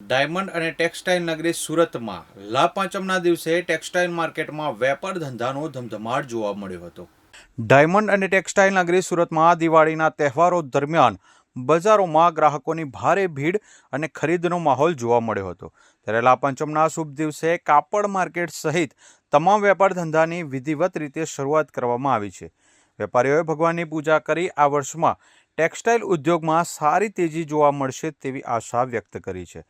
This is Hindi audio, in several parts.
ડાયમંડ અને ટેક્સટાઇલ નગરી સુરતમાં લા પાંચમના દિવસે ટેક્સટાઇલ માર્કેટમાં વેપાર ધંધાનો ધમધમાટ જોવા મળ્યો હતો. ડાયમંડ અને ટેક્સટાઇલ નગરી સુરતમાં દિવાળીના તહેવારો દરમિયાન બજારોમાં ગ્રાહકોની ભારે ભીડ અને ખરીદનો માહોલ જોવા મળ્યો હતો. ત્યારે લા પંચમના શુભ દિવસે કાપડ માર્કેટ સહિત તમામ વેપાર ધંધાની વિધિવત રીતે શરૂઆત કરવામાં આવી છે. વેપારીઓએ ભગવાનની પૂજા કરી આ વર્ષમાં ટેક્સટાઇલ ઉદ્યોગમાં સારી તેજી જોવા મળશે તેવી આશા વ્યક્ત કરી છે.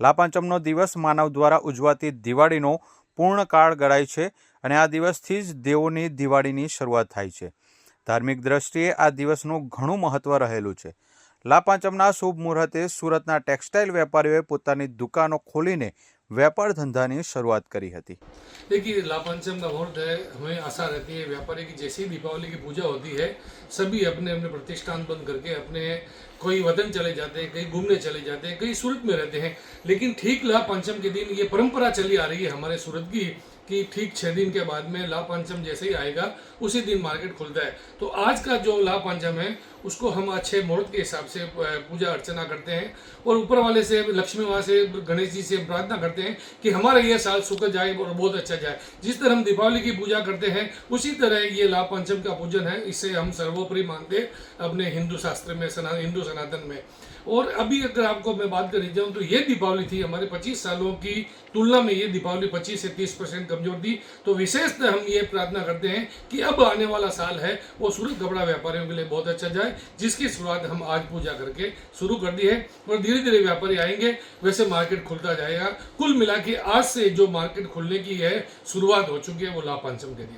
લાપાંચમનો દિવસ માનવ દ્વારા ઉજવાતી દિવાળીનો પૂર્ણ કાળ ગણાય છે અને આ દિવસથી જ દેવોની દિવાળીની શરૂઆત થાય છે. ધાર્મિક દ્રષ્ટિએ આ દિવસનું ઘણું મહત્ત્વ રહેલું છે. લાપાંચમના શુભ મુહૂર્તે સુરતના ટેક્સટાઇલ વેપારીઓએ પોતાની દુકાનો ખોલીને વેપાર ધંધાની શરૂઆત કરી હતી देखिए लापांचम का मुहूर्त है हमें आशा रहती है व्यापारी की जैसे ही दीपावली की पूजा होती है सभी अपने अपने प्रतिष्ठान बंद करके अपने कोई वतन चले जाते हैं कहीं घूमने चले जाते हैं कहीं सूरत में रहते हैं लेकिन ठीक लाभ पंचम के दिन ये परंपरा चली आ रही है हमारे सूरत की कि ठीक छः दिन के बाद में लाभ पंचम जैसे ही आएगा उसी दिन मार्केट खुलता है तो आज का जो लाभ पंचम है उसको हम अच्छे मुहूर्त के हिसाब से पूजा अर्चना करते हैं और ऊपर वाले से, लक्ष्मी माँ से, गणेश जी से प्रार्थना करते हैं कि हमारा यह साल सुखद जाए और बहुत अच्छा जाए। जिस तरह हम दीपावली की पूजा करते हैं, उसी तरह ये लाभ पंचम का पूजन है, इसे हम सर्वोपरि मानते अपने हिंदू शास्त्र में, सना, हिंदू सनातन में। और अभी अगर आपको मैं बात करी जाऊँ तो ये दीपावली थी हमारे 25 सालों की तुलना में ये दीपावली 25 से 30 परसेंट कमज़ोर थी। तो विशेषतः हम ये प्रार्थना करते हैं कि अब आने वाला साल है, वो सूरत कपड़ा व्यापारियों के लिए बहुत अच्छा जाए जिसकी शुरुआत हम आज पूजा करके शुरू कर दी है और धीरे धीरे व्यापारी आएँगे, वैसे मार्केट खुलता जाएगा। कुल मिला के आज से जो मार्केट खुलने की है, शुरुआत हो चुकी है वो लाभ पंचम के दिन